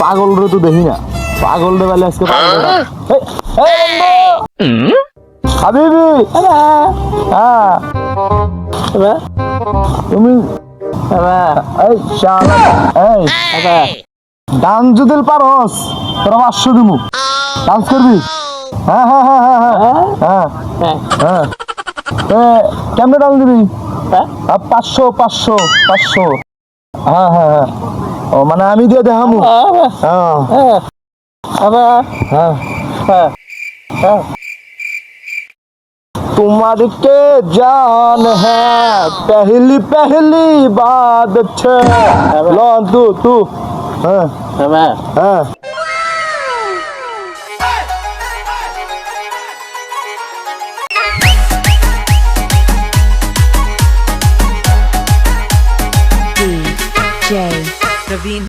পাগল রে তো দেখি না। পাগল রে বেলে আজকে পাগল। এই, এই হাবিবি হ্যাঁ তুমি এই শালা এই ডান্স যদি পারস তোরা পাঁচশো দিমু। ডান্স করবি? হ্যাঁ হ্যাঁ হ্যাঁ হ্যাঁ হ্যাঁ হ্যাঁ হ্যাঁ। এ, কেমনে ডান্স দিবি? আ, পাঁচশো পাঁচশো পাঁচশো। হ্যাঁ হ্যাঁ হ্যাঁ। ও মানে আমি দিয়ে দেখামু। হ্যাঁ হ্যাঁ। হ্যাঁ।, হ্যাঁ। তোমার কে জান হ্যাঁ পহলি পহলি বাদ ছে। লন তু তু হ্যাঁ। হ্যাঁ। Naveen